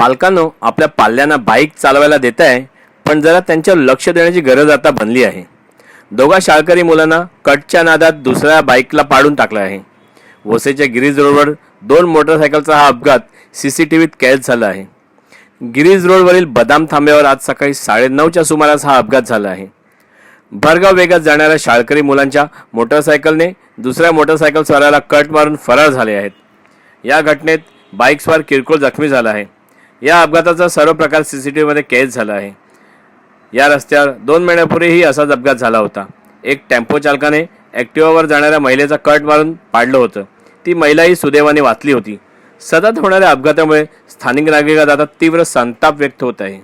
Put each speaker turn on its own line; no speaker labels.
पालकांनो आपल्या पाल्यांना बाईक चालवायला देत आहे पण जरा त्यांच्यावर लक्ष देण्याची गरज आता बनली आहे. दोघा शाळकरी मुलांना कटच्या नादात दुसऱ्या बाईकला पाडून टाकलं आहे. वसेच्या गिरीज रोडवर दोन मोटरसायकलचा हा अपघात सी सी टी व्हीत कैद झाला आहे. गिरीज रोडवरील बदाम थांब्यावर आज सकाळी साडेनऊच्या सुमारास हा अपघात झाला आहे. भरगाव वेगात जाणाऱ्या शाळकरी मुलांच्या मोटरसायकलने दुसऱ्या मोटरसायकल स्वाराला कट मारून फरार झाले आहेत. या घटनेत बाईकस्वार किरकोळ जखमी झाला आहे. या अपघाताचा सर्व प्रकार सी सी टी व्हीमध्ये कैद झाला आहे. या रस्त्यावर दोन महिन्यापूर्वीही असाच अपघात झाला होता. एक टेम्पो चालकाने ॲक्टिवावर जाणाऱ्या महिलेचा कट मारून पाडलं होतं. ती महिलाही सुदैवाने वाचली होती. सतत होणाऱ्या अपघातामुळे स्थानिक नागरिकात आता तीव्र संताप व्यक्त होत आहे.